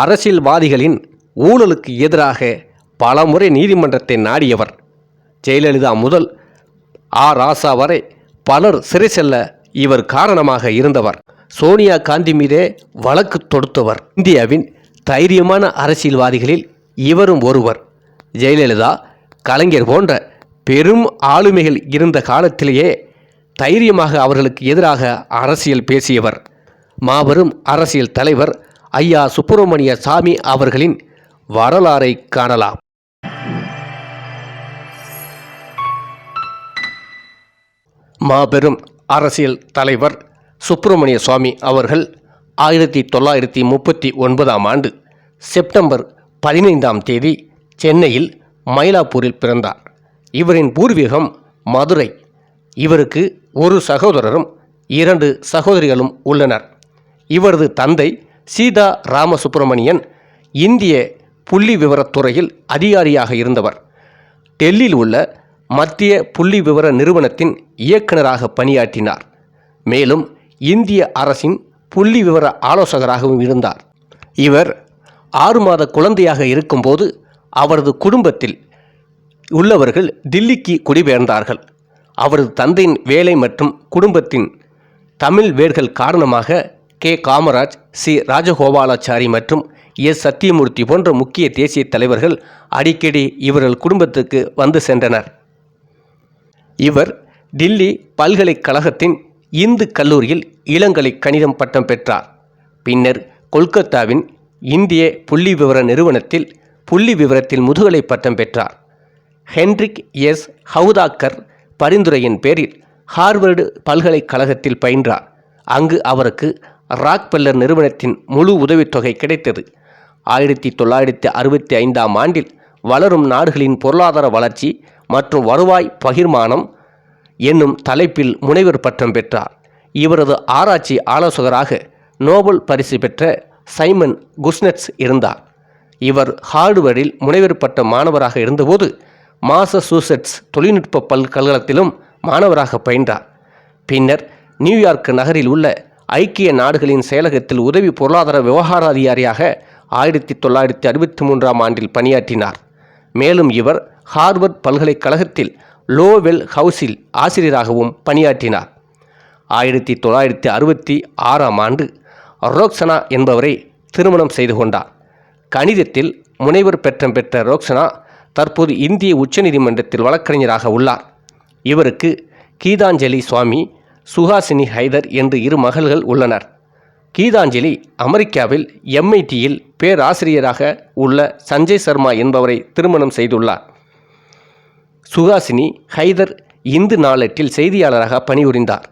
அரசியல்வாதிகளின் ஊழலுக்கு எதிராக பலமுறை நீதிமன்றத்தை நாடியவர். ஜெயலலிதா முதல் ஆ. ராசா வரை பலர் சிறை செல்ல இவர் காரணமாக இருந்தவர். சோனியா காந்தி மீதே வழக்கு தொடுத்தவர். இந்தியாவின் தைரியமான அரசியல்வாதிகளில் இவரும் ஒருவர். ஜெயலலிதா கலைஞர் போன்ற பெரும் ஆளுமைகள் இருந்த காலத்திலேயே தைரியமாக அவர்களுக்கு எதிராக அரசியல் பேசியவர். மாபெரும் அரசியல் தலைவர் ஐயா சுப்பிரமணிய சாமி அவர்களின் வரலாறை காணலாம். மாபெரும் அரசியல் தலைவர் சுப்பிரமணிய சுவாமி அவர்கள் ஆயிரத்தி தொள்ளாயிரத்தி முப்பத்தி ஒன்பதாம் ஆண்டு செப்டம்பர் பதினைந்தாம் தேதி சென்னையில் மயிலாப்பூரில் பிறந்தார். இவரின் பூர்வீகம் மதுரை. இவருக்கு ஒரு சகோதரரும் இரண்டு சகோதரிகளும் உள்ளனர். இவரது தந்தை சீதா ராமசுப்பிரமணியன் இந்திய புள்ளி விவரத்துறையில் அதிகாரியாக இருந்தவர். டெல்லியில் உள்ள மத்திய புள்ளி விவர நிறுவனத்தின் இயக்குநராக பணியாற்றினார். மேலும் இந்திய அரசின் புள்ளி விவர ஆலோசகராகவும் இருந்தார். இவர் ஆறு மாத குழந்தையாக இருக்கும்போது அவரது குடும்பத்தில் உள்ளவர்கள் தில்லிக்கு குடிபெயர்ந்தார்கள். அவரது தந்தையின் வேலை மற்றும் குடும்பத்தின் தமிழ் வேர்கள் காரணமாக கே. காமராஜ் சி. ராஜகோபாலாச்சாரி மற்றும் எஸ். சத்தியமூர்த்தி போன்ற முக்கிய தேசிய தலைவர்கள் அடிக்கடி இவர்கள் குடும்பத்துக்கு வந்து சென்றனர். இவர் டில்லி பல்கலைக்கழகத்தின் இந்து கல்லூரியில் இளங்கலை கணிதம் பட்டம் பெற்றார். பின்னர் கொல்கத்தாவின் இந்திய புள்ளி விவர நிறுவனத்தில் புள்ளி விவரத்தில் முதுகலை பட்டம் பெற்றார். Henrik S. ஹவுதாக்கர் பரிந்துரையின் பேரில் ஹார்வர்டு பல்கலைக்கழகத்தில் பயின்றார். அங்கு அவருக்கு ராக்பெல்லர் நிறுவனத்தின் முழு உதவித்தொகை கிடைத்தது. ஆயிரத்தி தொள்ளாயிரத்தி அறுபத்தி ஐந்தாம் ஆண்டில் வளரும் நாடுகளின் பொருளாதார வளர்ச்சி மற்றும் வருவாய் பகிர்மானம் என்னும் தலைப்பில் முனைவர் பட்டம் பெற்றார். இவரது ஆராய்ச்சி ஆலோசகராக நோபல் பரிசு பெற்ற சைமன் குஸ்னெட்ஸ் இருந்தார். இவர் ஹார்டுவர்டில் முனைவர் பட்ட மாணவராக இருந்தபோது மாசசூசெட்ஸ் தொழில்நுட்ப பல்கலைக்கழகத்திலும் மாணவராக பயின்றார். பின்னர் நியூயார்க் நகரில் உள்ள ஐக்கிய நாடுகளின் செயலகத்தில் உதவி பொருளாதார விவகார அதிகாரியாக ஆயிரத்தி தொள்ளாயிரத்தி அறுபத்தி மூன்றாம் ஆண்டில் பணியாற்றினார். மேலும் இவர் ஹார்வர்ட் பல்கலைக்கழகத்தில் லோவெல் ஹவுஸில் ஆசிரியராகவும் பணியாற்றினார். ஆயிரத்தி தொள்ளாயிரத்தி அறுபத்தி ஆறாம் ஆண்டு ரோக்சனா என்பவரை திருமணம் செய்து கொண்டார். கணிதத்தில் முனைவர் பெற்றம் பெற்ற ரோக்சனா தற்போது இந்திய உச்சநீதிமன்றத்தில் வழக்கறிஞராக உள்ளார். இவருக்கு கீதாஞ்சலி சுவாமி சுஹாசினி ஹைதர் என்று இரு மகள்கள் உள்ளனர். கீதாஞ்சலி அமெரிக்காவில் எம்ஐடியில் பேராசிரியராக உள்ள சஞ்சய் சர்மா என்பவரை திருமணம் செய்துள்ளார். சுஹாசினி ஹைதர் இந்து நாளேட்டில் செய்தியாளராக பணிபுரிந்தார்.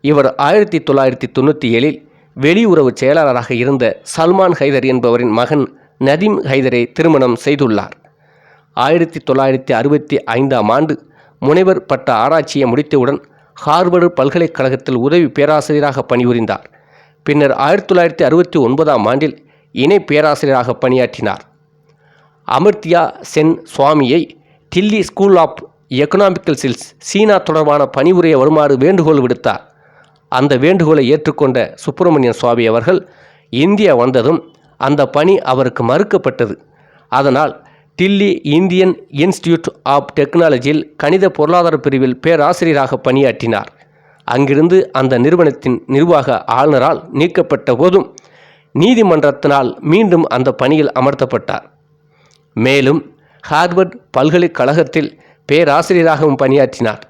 இவர் ஆயிரத்தி தொள்ளாயிரத்தி தொண்ணூற்றி ஏழில் வெளியுறவு செயலாளராக இருந்த சல்மான் ஹைதர் என்பவரின் மகன் நதீம் ஹைதரை திருமணம் செய்துள்ளார். ஆயிரத்தி தொள்ளாயிரத்தி அறுபத்தி ஐந்தாம் ஆண்டு முனைவர் பட்ட ஆராய்ச்சியை முடித்தவுடன் ஹார்வர்டு பல்கலைக்கழகத்தில் உதவி பேராசிரியராக பணிபுரிந்தார். பின்னர் ஆயிரத்தி தொள்ளாயிரத்தி அறுபத்தி ஒன்பதாம் ஆண்டில் இணை பேராசிரியராக பணியாற்றினார். அமர்த்தியா சென் சுவாமியை டில்லி ஸ்கூல் ஆஃப் எக்கனாமிக்கல்ஸில் சீனா தொடர்பான பணிபுரிய வருமாறு வேண்டுகோள் விடுத்தார். அந்த வேண்டுகோளை ஏற்றுக்கொண்ட சுப்பிரமணியன் சுவாமி அவர்கள் இந்தியா வந்ததும் அந்த பணி அவருக்கு மறுக்கப்பட்டது. அதனால் டில்லி இந்தியன் இன்ஸ்டிடியூட் ஆஃப் டெக்னாலஜியில் கணித பொருளாதார பிரிவில் பேராசிரியராக பணியாற்றினார். அங்கிருந்து அந்த நிறுவனத்தின் நிர்வாக ஆளுநரால் நீக்கப்பட்ட போதும் நீதிமன்றத்தினால் மீண்டும் அந்த பணியில் அமர்த்தப்பட்டார். மேலும் ஹார்வர்ட் பல்கலைக்கழகத்தில் பேராசிரியராகவும் பணியாற்றினார்.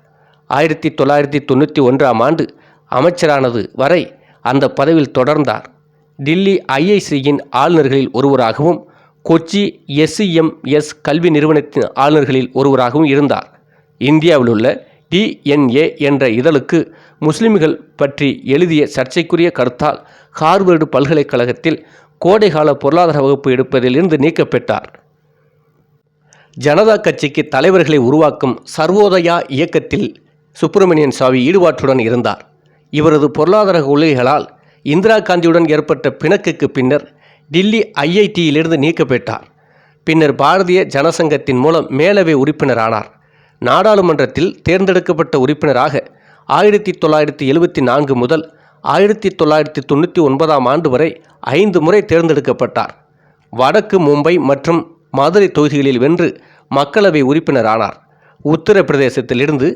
ஆயிரத்தி தொள்ளாயிரத்தி தொண்ணூற்றி ஒன்றாம் ஆண்டு அமைச்சரானது வரை அந்த பதவியில் தொடர்ந்தார். டில்லி ஐஐசியின் ஆளுநர்களில் ஒருவராகவும் கொச்சி எஸ்இஎம்எஸ் கல்வி நிறுவனத்தின் ஆளுநர்களில் ஒருவராகவும் இருந்தார். இந்தியாவில் உள்ள டிஎன்ஏ என்ற இதழுக்கு முஸ்லிம்கள் பற்றி எழுதிய சர்ச்சைக்குரிய கருத்தால் ஹார்வர்டு பல்கலைக்கழகத்தில் கோடைகால பொருளாதார வகுப்பு எடுப்பதில் இருந்து நீக்கப்பட்டார். ஜனதா கட்சிக்கு தலைவர்களை உருவாக்கும் சர்வோதயா இயக்கத்தில் சுப்பிரமணியன் சாமி ஈடுபாட்டுடன் இருந்தார். இவரது பொருளாதார கொள்கைகளால் இந்திரா காந்தியுடன் ஏற்பட்ட பிணக்குக்கு பின்னர் டில்லி ஐஐடியிலிருந்து நீக்கப்பட்டார். பின்னர் பாரதிய ஜனசங்கத்தின் மூலம் மேலவை உறுப்பினரானார். நாடாளுமன்றத்தில் தேர்ந்தெடுக்கப்பட்ட உறுப்பினராக ஆயிரத்தி தொள்ளாயிரத்தி எழுபத்தி நான்கு முதல் ஆயிரத்தி தொள்ளாயிரத்தி தொண்ணூற்றி ஒன்பதாம் ஆண்டு வரை ஐந்து முறை தேர்ந்தெடுக்கப்பட்டார். வடக்கு மும்பை மற்றும் மதுரை தொகுதிகளில் வென்று மக்களவை உறுப்பினரானார். உத்தரப்பிரதேசத்திலிருந்து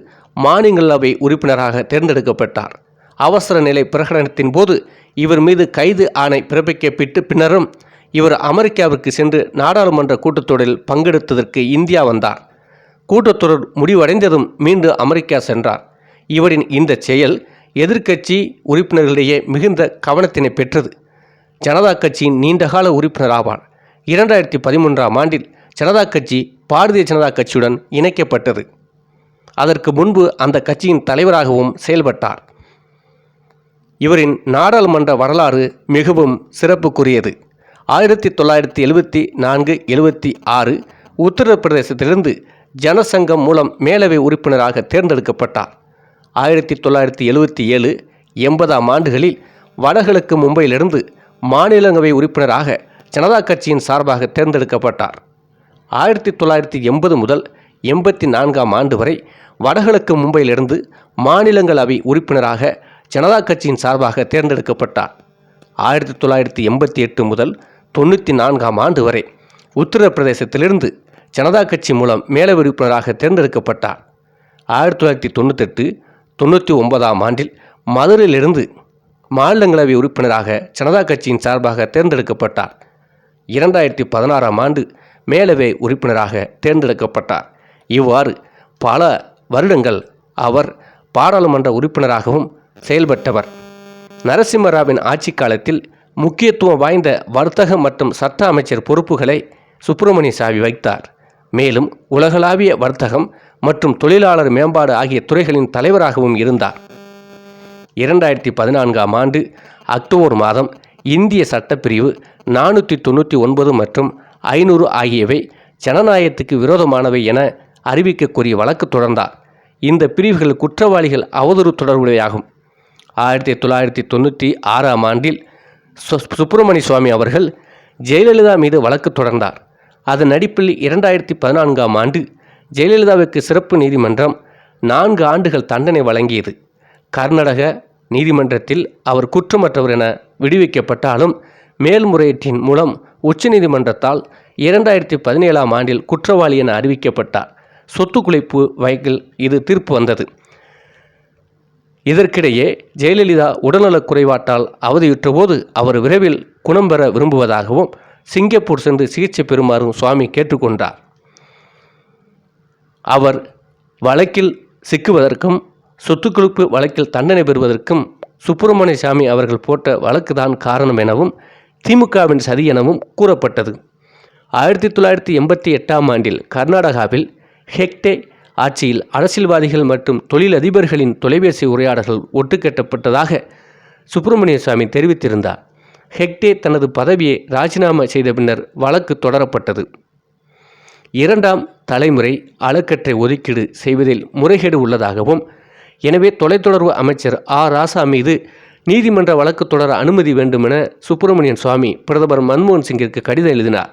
மாநிலங்களவை உறுப்பினராக தேர்ந்தெடுக்கப்பட்டார். அவசர நிலை பிரகடனத்தின் போது இவர் மீது கைது ஆணை பிறப்பிக்கப்பட்டு பின்னரும் இவர் அமெரிக்காவிற்கு சென்று நாடாளுமன்ற கூட்டத்தொடரில் பங்கெடுத்ததற்கு இந்தியா வந்தார். கூட்டத்தொடர் முடிவடைந்ததும் மீண்டும் அமெரிக்கா சென்றார். இவரின் இந்த செயல் எதிர்க்கட்சி உறுப்பினர்களிடையே மிகுந்த கவனத்தினை பெற்றது. ஜனதா கட்சியின் நீண்டகால உறுப்பினர் ஆவார். இரண்டாயிரத்தி பதிமூன்றாம் ஆண்டில் ஜனதா கட்சி பாரதிய ஜனதா கட்சியுடன் இணைக்கப்பட்டது. அதற்கு முன்பு அந்த கட்சியின் தலைவராகவும் செயல்பட்டார். இவரின் நாடாளுமன்ற வரலாறு மிகவும் சிறப்புக்குரியது. ஆயிரத்தி தொள்ளாயிரத்தி எழுபத்தி நான்கு எழுபத்தி ஆறு உத்தரப்பிரதேசத்திலிருந்து ஜனசங்கம் மூலம் மேலவை உறுப்பினராக தேர்ந்தெடுக்கப்பட்டார். ஆயிரத்தி தொள்ளாயிரத்தி எழுபத்தி ஏழு எண்பதாம் ஆண்டுகளில் வடகிழக்கு மும்பையிலிருந்து மாநிலங்களவை உறுப்பினராக ஜனதா கட்சியின் சார்பாக தேர்ந்தெடுக்கப்பட்டார். ஆயிரத்தி தொள்ளாயிரத்தி எண்பது முதல் எண்பத்தி நான்காம் ஆண்டு வரை வடகிழக்கு மும்பையிலிருந்து மாநிலங்களவை உறுப்பினராக ஜனதா கட்சியின் சார்பாக தேர்ந்தெடுக்கப்பட்டார். ஆயிரத்தி தொள்ளாயிரத்தி எண்பத்தி எட்டு முதல் தொண்ணூற்றி நான்காம் ஆண்டு வரை உத்தரப்பிரதேசத்திலிருந்து ஜனதா கட்சி மூலம் மேலவை உறுப்பினராக தேர்ந்தெடுக்கப்பட்டார். ஆயிரத்தி தொள்ளாயிரத்தி தொண்ணூத்தெட்டு தொண்ணூற்றி ஒன்பதாம் ஆண்டில் மதுரையிலிருந்து மாநிலங்களவை உறுப்பினராக ஜனதா கட்சியின் சார்பாக தேர்ந்தெடுக்கப்பட்டார். இரண்டாயிரத்தி பதினாறாம் ஆண்டு மேலவை உறுப்பினராக தேர்ந்தெடுக்கப்பட்டார். இவ்வாறு பல வருடங்கள் அவர் பாராளுமன்ற உறுப்பினராகவும் செயல்பட்டவர். நரசிம்மராவின் ஆட்சி காலத்தில் முக்கியத்துவம் வாய்ந்த வர்த்தக மற்றும் சட்ட அமைச்சர் பொறுப்புகளை சுப்பிரமணிய சாமி வைத்தார். மேலும் உலகளாவிய வர்த்தகம் மற்றும் தொழிலாளர் மேம்பாடு ஆகிய துறைகளின் தலைவராகவும் இருந்தார். இரண்டாயிரத்தி பதினான்காம் ஆண்டு அக்டோபர் மாதம் இந்திய சட்டப்பிரிவு நானூற்றி தொண்ணூற்றி ஒன்பது மற்றும் ஐநூறு ஆகியவை ஜனநாயகத்துக்கு விரோதமானவை என அறிவிக்கக்கூடிய வழக்கு தொடர்ந்தார். இந்த பிரிவுகள் குற்றவாளிகள் அவதூறு தொடர்புடையாகும் ஆயிரத்தி தொள்ளாயிரத்தி தொண்ணூற்றி ஆறாம் ஆண்டில் சு சுப்பிரமணிய சுவாமி அவர்கள் ஜெயலலிதா மீது வழக்கு தொடர்ந்தார். அதன் அடிப்பில் இரண்டாயிரத்தி பதினான்காம் ஆண்டு ஜெயலலிதாவுக்கு சிறப்பு நீதிமன்றம் நான்கு ஆண்டுகள் தண்டனை வழங்கியது. கர்நாடக நீதிமன்றத்தில் அவர் குற்றமற்றவர் என விடுவிக்கப்பட்டாலும் மேல்முறையீட்டின் மூலம் உச்சநீதிமன்றத்தால் இரண்டாயிரத்தி பதினேழாம் ஆண்டில் குற்றவாளி என அறிவிக்கப்பட்டார். சொத்து குலைப்பு வழக்கில் இது தீர்ப்பு வந்தது. இதற்கிடையே ஜெயலலிதா உடல்நலக் குறைபாட்டால் அவதியுற்றபோது அவர் விரைவில் குணம் பெற விரும்புவதாகவும் சிங்கப்பூர் சென்று சிகிச்சை பெறுமாறும் சுவாமி கேட்டுக்கொண்டார். அவர் வழக்கில் சிக்குவதற்கும் சொத்துக்குழுப்பு வழக்கில் தண்டனை பெறுவதற்கும் சுப்பிரமணிய சாமி அவர்கள் போட்ட வழக்குதான் காரணம் எனவும் திமுகவின் சதி எனவும் கூறப்பட்டது. ஆயிரத்தி தொள்ளாயிரத்தி எண்பத்தி எட்டாம் ஆண்டில் கர்நாடகாவில் ஹெக்டே ஆட்சியில் அரசியல்வாதிகள் மற்றும் தொழிலதிபர்களின் தொலைபேசி உரையாடல்கள் ஒட்டுக்கட்டப்பட்டதாக சுப்பிரமணிய சுவாமி தெரிவித்திருந்தார். ஹெக்டே தனது பதவியை ராஜினாமா செய்த பின்னர் வழக்கு தொடரப்பட்டது. இரண்டாம் தலைமுறை அளக்கற்றை ஒதுக்கீடு செய்வதில் முறைகேடு உள்ளதாகவும் எனவே தொலைத்தொடர்பு அமைச்சர் ஆ. ராசா மீது நீதிமன்ற வழக்கு தொடர அனுமதி வேண்டுமென சுப்பிரமணியன் சுவாமி பிரதமர் மன்மோகன் சிங்கிற்கு கடிதம் எழுதினார்.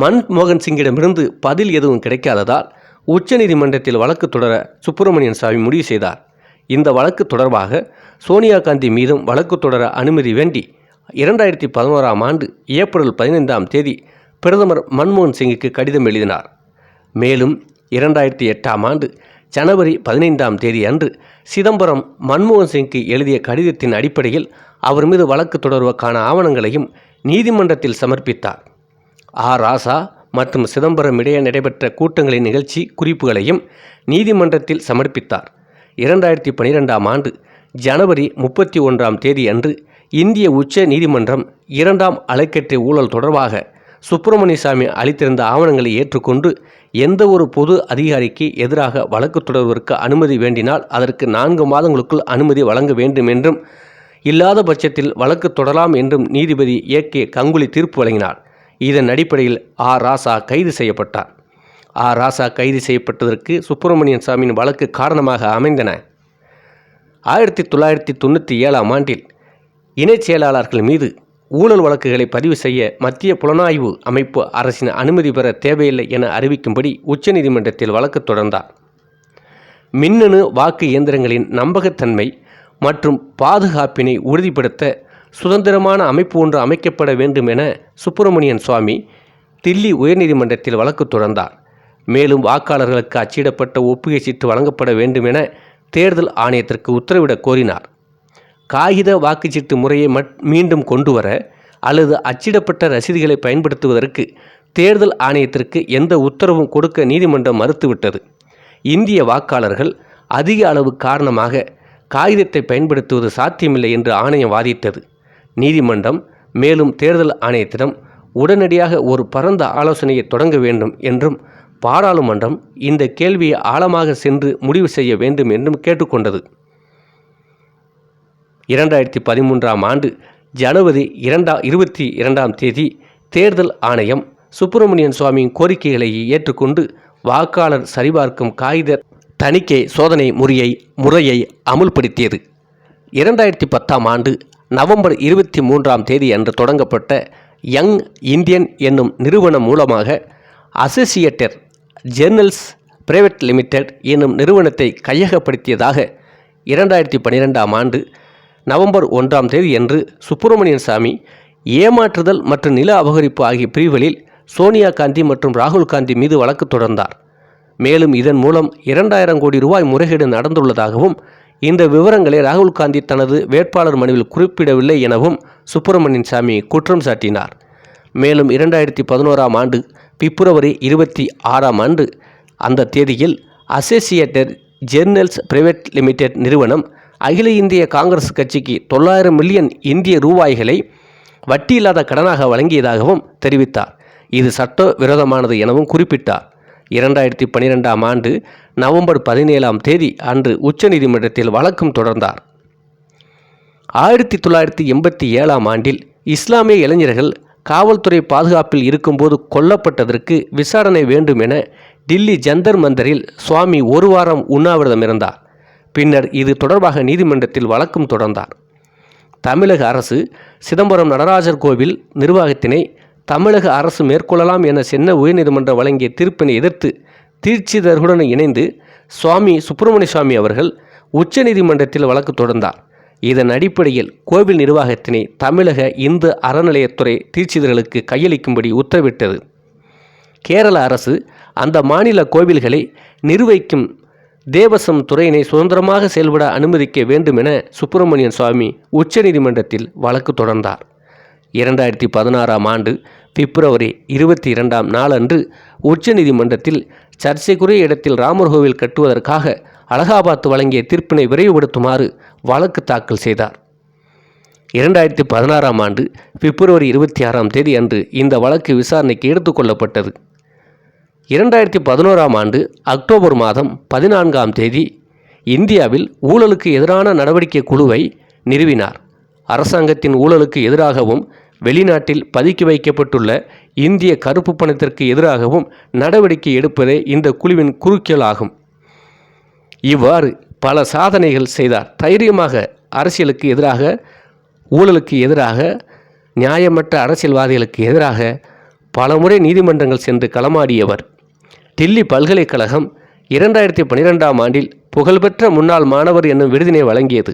மன்மோகன் சிங்கிடமிருந்து பதில் எதுவும் கிடைக்காததால் உச்சநீதிமன்றத்தில் வழக்கு தொடர சுப்பிரமணியன் சாமி முடிவு செய்தார். இந்த வழக்கு தொடர்பாக சோனியா காந்தி மீதும் வழக்கு தொடர அனுமதி வேண்டி இரண்டாயிரத்தி பதினோராம் ஆண்டு ஏப்ரல் பதினைந்தாம் தேதி பிரதமர் மன்மோகன் சிங்குக்கு கடிதம் எழுதினார். மேலும் இரண்டாயிரத்தி எட்டாம் ஆண்டு ஜனவரி பதினைந்தாம் தேதி அன்று சிதம்பரம் மன்மோகன் சிங்க்கு எழுதிய கடிதத்தின் அடிப்படையில் அவர் மீது வழக்கு தொடர்வதற்கான ஆவணங்களையும் நீதிமன்றத்தில் சமர்ப்பித்தார். ஆ ராசா மற்றும் சிதம்பரம் இடையே நடைபெற்ற கூட்டங்களின் நிகழ்ச்சி குறிப்புகளையும் நீதிமன்றத்தில் சமர்ப்பித்தார். இரண்டாயிரத்தி பனிரெண்டாம் ஆண்டு ஜனவரி முப்பத்தி ஒன்றாம் தேதி அன்று இந்திய உச்ச நீதிமன்றம் இரண்டாம் அலைக்கற்றை ஊழல் தொடர்பாக சுப்பிரமணியசாமி அளித்திருந்த ஆவணங்களை ஏற்றுக்கொண்டு எந்த ஒரு பொது அதிகாரிக்கு எதிராக வழக்கு தொடர்வதற்கு அனுமதி வேண்டினால் அதற்கு நான்கு மாதங்களுக்குள் அனுமதி வழங்க வேண்டும் என்றும் இல்லாத பட்சத்தில் வழக்கு தொடரலாம் என்றும் நீதிபதி ஏ கே கங்குலி தீர்ப்பு வழங்கினார். இதன் அடிப்படையில் ஆ ராசா கைது செய்யப்பட்டார். ஆ ராசா கைது செய்யப்பட்டதற்கு சுப்பிரமணியன் சாமியின் வழக்கு காரணமாக அமைந்தன. ஆயிரத்தி தொள்ளாயிரத்தி தொண்ணூற்றி ஏழாம் ஆண்டில் இணைச் செயலாளர்கள் மீது ஊழல் வழக்குகளை பதிவு செய்ய மத்திய புலனாய்வு அமைப்பு அரசின் அனுமதி பெற தேவையில்லை என அறிவிக்கும்படி உச்சநீதிமன்றத்தில் வழக்கு தொடர்ந்தார். மின்னணு வாக்கு இயந்திரங்களின் நம்பகத்தன்மை மற்றும் பாதுகாப்பினை உறுதிப்படுத்த சுதந்திரமான அமைப்பு ஒன்று அமைக்கப்பட வேண்டும் என சுப்பிரமணியன் சுவாமி தில்லி உயர்நீதிமன்றத்தில் வழக்கு தொடர்ந்தார். மேலும் வாக்காளர்களுக்கு அச்சிடப்பட்ட ஒப்புகை சீட்டு வழங்கப்பட வேண்டும் என தேர்தல் ஆணையத்திற்கு உத்தரவிடக் கோரினார். காகித வாக்குச்சீட்டு முறையை மட் மீண்டும் கொண்டு வர அல்லது அச்சிடப்பட்ட ரசீதுகளை பயன்படுத்துவதற்கு தேர்தல் ஆணையத்திற்கு எந்த உத்தரவும் கொடுக்க நீதிமன்றம் மறுத்துவிட்டது. இந்திய வாக்காளர்கள் அதிக அளவு காரணமாக காகிதத்தை பயன்படுத்துவது சாத்தியமில்லை என்று ஆணையம் வாதிட்டது. நீதிமன்றம் மேலும் தேர்தல் ஆணையத்திடம் உடனடியாக ஒரு பரந்த ஆலோசனையை தொடங்க வேண்டும் என்றும் பாராளுமன்றம் இந்த கேள்வியை ஆழமாக சென்று முடிவு செய்ய வேண்டும் என்றும் கேட்டுக்கொண்டது. இரண்டாயிரத்தி பதிமூன்றாம் ஆண்டு ஜனவரி இரண்டா இருபத்தி இரண்டாம் தேதி தேர்தல் ஆணையம் சுப்பிரமணியன் சுவாமியின் கோரிக்கைகளை ஏற்றுக்கொண்டு வாக்காளர் சரிபார்க்கும் காகித தணிக்கை சோதனை முறையை முறையை அமுல்படுத்தியது. இரண்டாயிரத்தி பத்தாம் ஆண்டு நவம்பர் இருபத்தி மூன்றாம் தேதி அன்று தொடங்கப்பட்ட யங் இந்தியன் என்னும் நிறுவனம் மூலமாக அசோசியேட்டர் ஜேர்னல்ஸ் பிரைவேட் லிமிடெட் என்னும் நிறுவனத்தை கையகப்படுத்தியதாக இரண்டாயிரத்தி பன்னிரெண்டாம் ஆண்டு நவம்பர் ஒன்றாம் தேதி அன்று சுப்பிரமணியன் சாமி ஏமாற்றுதல் மற்றும் நில அபகரிப்பு ஆகிய பிரிவுகளில் சோனியா காந்தி மற்றும் ராகுல் காந்தி மீது வழக்கு தொடர்ந்தார். மேலும் இதன் மூலம் இரண்டாயிரம் கோடி ரூபாய் முறைகேடு நடந்துள்ளதாகவும் இந்த விவரங்களை ராகுல் காந்தி தனது வேட்பாளர் மனுவில் குறிப்பிடவில்லை எனவும் சுப்பிரமணியன் சாமி குற்றம் சாட்டினார். மேலும் இரண்டாயிரத்தி பதினோராம் ஆண்டு பிப்ரவரி இருபத்தி ஆறாம் ஆண்டு அந்த தேதியில் அசோசியேட்டட் ஜெர்னல்ஸ் பிரைவேட் லிமிடெட் நிறுவனம் அகில இந்திய காங்கிரஸ் கட்சிக்கு தொள்ளாயிரம் மில்லியன் இந்திய ரூபாய்களை வட்டியில்லாத கடனாக வழங்கியதாகவும் தெரிவித்தார். இது சட்ட விரோதமானது எனவும் குறிப்பிட்டார். இரண்டாயிரத்தி பன்னிரெண்டாம் ஆண்டு நவம்பர் பதினேழாம் தேதி அன்று உச்சநீதிமன்றத்தில் வழக்கும் தொடர்ந்தார். ஆயிரத்தி தொள்ளாயிரத்தி எண்பத்தி ஏழாம் ஆண்டில் இஸ்லாமிய இளைஞர்கள் காவல்துறை பாதுகாப்பில் இருக்கும்போது கொல்லப்பட்டதற்கு விசாரணை வேண்டும் என டில்லி ஜந்தர் மந்தரில் சுவாமி ஒரு வாரம் உண்ணாவிரதம் இருந்தார். பின்னர் இது தொடர்பாக நீதிமன்றத்தில் வழக்கும் தொடர்ந்தார். தமிழக அரசு சிதம்பரம் நடராஜர் கோவில் நிர்வாகத்தினை தமிழக அரசு மேற்கொள்ளலாம் என சென்னை உயர்நீதிமன்றம் வழங்கிய தீர்ப்பினை எதிர்த்து தீட்சிதர்களுடன் இணைந்து சுவாமி சுப்பிரமணிய சுவாமி அவர்கள் உச்சநீதிமன்றத்தில் வழக்கு தொடர்ந்தார். இதன் அடிப்படையில் கோவில் நிர்வாகத்தினை தமிழக இந்து அறநிலையத்துறை தீட்சிதர்களுக்கு கையளிக்கும்படி உத்தரவிட்டது. கேரள அரசு அந்த மாநில கோவில்களை நிர்வகிக்கும் தேவசம் துறையினை சுதந்திரமாக செயல்பட அனுமதிக்க வேண்டும் என சுப்பிரமணியன் சுவாமி உச்சநீதிமன்றத்தில் வழக்கு தொடர்ந்தார். இரண்டாயிரத்தி பதினாறாம் ஆண்டு பிப்ரவரி இருபத்தி இரண்டாம் நாளன்று உச்சநீதிமன்றத்தில் சர்ச்சைக்குரிய இடத்தில் ராமர் கோவில் கட்டுவதற்காக அலகாபாத் வழங்கிய தீர்ப்பினை விரைவுபடுத்துமாறு வழக்கு தாக்கல் செய்தார். இரண்டாயிரத்தி பதினாறாம் ஆண்டு பிப்ரவரி இருபத்தி ஆறாம் தேதி அன்று இந்த வழக்கு விசாரணைக்கு எடுத்துக்கொள்ளப்பட்டது இரண்டாயிரத்தி பதினோராம் ஆண்டு அக்டோபர் மாதம் பதினான்காம் தேதி இந்தியாவில் ஊழலுக்கு எதிரான நடவடிக்கை குழுவை நிறுவினார். அரசாங்கத்தின் ஊழலுக்கு எதிராகவும் வெளிநாட்டில் பதுக்கி வைக்கப்பட்டுள்ள இந்திய கருப்பு பணத்திற்கு எதிராகவும் நடவடிக்கை எடுப்பதே இந்த குழுவின் குறுக்கியலாகும். இவ்வாறு பல சாதனைகள் செய்தார். தைரியமாக அரசியலுக்கு எதிராக ஊழலுக்கு எதிராக நியாயமற்ற அரசியல்வாதிகளுக்கு எதிராக பலமுறை நீதிமன்றங்கள் சென்று களமாடியவர். டில்லி பல்கலைக்கழகம் இரண்டாயிரத்தி பன்னிரெண்டாம் ஆண்டில் புகழ்பெற்ற முன்னாள் மாணவர் என்னும் விருதினை வழங்கியது.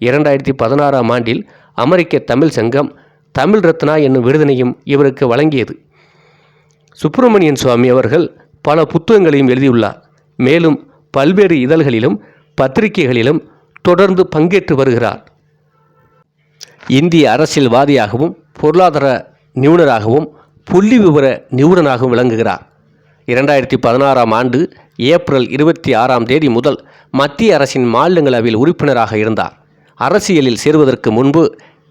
இரண்டாயிரத்தி பதினாறாம் ஆண்டில் அமெரிக்க தமிழ் சங்கம் தமிழ் ரத்னா என்னும் விருதினையும் இவருக்கு வழங்கியது. சுப்பிரமணியன் சுவாமி அவர்கள் பல புத்தகங்களையும் எழுதியுள்ளார். மேலும் பல்வேறு இதழ்களிலும் பத்திரிகைகளிலும் தொடர்ந்து பங்கேற்று வருகிறார். இந்திய அரசியல்வாதியாகவும் பொருளாதார நிபுணராகவும் புள்ளி விவர நிபுணராகவும் விளங்குகிறார். இரண்டாயிரத்தி பதினாறாம் ஆண்டு ஏப்ரல் இருபத்தி ஆறாம் தேதி முதல் மத்திய அரசின் மாநிலங்களவையில் உறுப்பினராக இருந்தார். அரசியலில் சேருவதற்கு முன்பு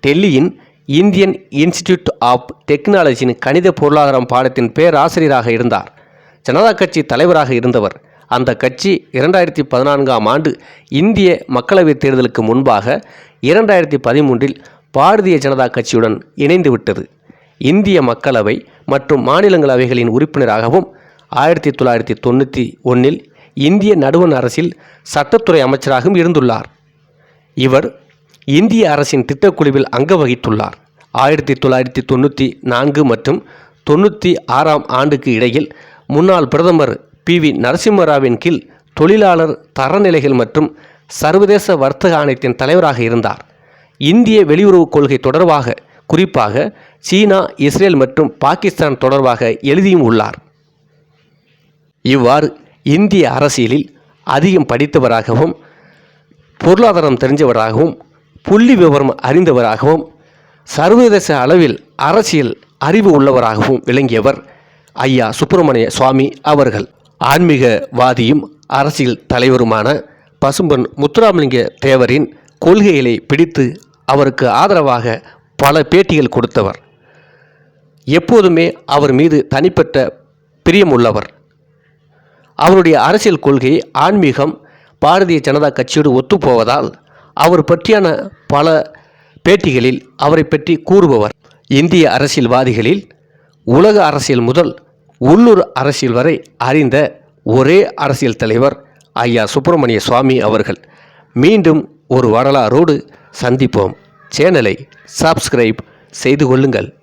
டெல்லியின் இந்தியன் இன்ஸ்டிடியூட் ஆஃப் டெக்னாலஜியின் கணித பொருளாதாரம் பாடத்தின் பேராசிரியராக இருந்தார். ஜனதா கட்சி தலைவராக இருந்தவர். அந்த கட்சி இரண்டாயிரத்தி பதினான்காம் ஆண்டு இந்திய மக்களவைத் தேர்தலுக்கு முன்பாக இரண்டாயிரத்தி பதிமூன்றில் பாரதிய ஜனதா கட்சியுடன் இணைந்துவிட்டது இந்திய மக்களவை மற்றும் மாநிலங்களவைகளின் உறுப்பினராகவும் ஆயிரத்தி தொள்ளாயிரத்தி தொண்ணூற்றி ஒன்றில் இந்திய நடுவண் அரசில் சட்டத்துறை அமைச்சராகவும் இருந்துள்ளார். இவர் இந்திய அரசின் திட்டக்குழுவில் அங்க வகித்துள்ளார் ஆயிரத்தி தொள்ளாயிரத்தி தொண்ணூற்றி நான்கு மற்றும் தொண்ணூற்றி ஆறாம் ஆண்டுக்கு இடையில் முன்னாள் பிரதமர் பி. வி. நரசிம்மராவின் கீழ் தொழிலாளர் தரநிலைகள் மற்றும் சர்வதேச வர்த்தக ஆணையத்தின் தலைவராக இருந்தார். இந்திய வெளியுறவுக் கொள்கை தொடர்பாக குறிப்பாக சீனா இஸ்ரேல் மற்றும் பாகிஸ்தான் தொடர்பாக எழுதியும் உள்ளார். இவ்வாறு இந்திய அரசியலில் அதிகம் படித்தவராகவும் பொருளாதாரம் தெரிஞ்சவராகவும் புள்ளி விவரம் அறிந்தவராகவும் சர்வதேச அளவில் அரசியல் அறிவு உள்ளவராகவும் விளங்கியவர் ஐயா சுப்பிரமணிய சுவாமி அவர்கள். ஆன்மீகவாதியும் அரசியல் தலைவருமான பசும்பன் முத்துராமலிங்க தேவரின் கொள்கைகளை பிடித்து அவருக்கு ஆதரவாக பல பேட்டிகள் கொடுத்தவர். எப்போதுமே அவர் மீது தனிப்பட்ட பிரியம் உள்ளவர். அவருடைய அரசியல் கொள்கை ஆன்மீகம் பாரதிய ஜனதா கட்சியோடு ஒத்துப்போவதால் அவர் பற்றியான பல பேட்டிகளில் அவரை பற்றி கூறுபவர். இந்திய அரசியல்வாதிகளில் உலக அரசியல் முதல் உள்ளூர் அரசியல் வரை அறிந்த ஒரே அரசியல் தலைவர் ஐயா சுப்பிரமணிய சுவாமி அவர்கள். மீண்டும் ஒரு வரலாறோடு சந்திப்போம். சேனலை சப்ஸ்கிரைப் செய்து கொள்ளுங்கள்.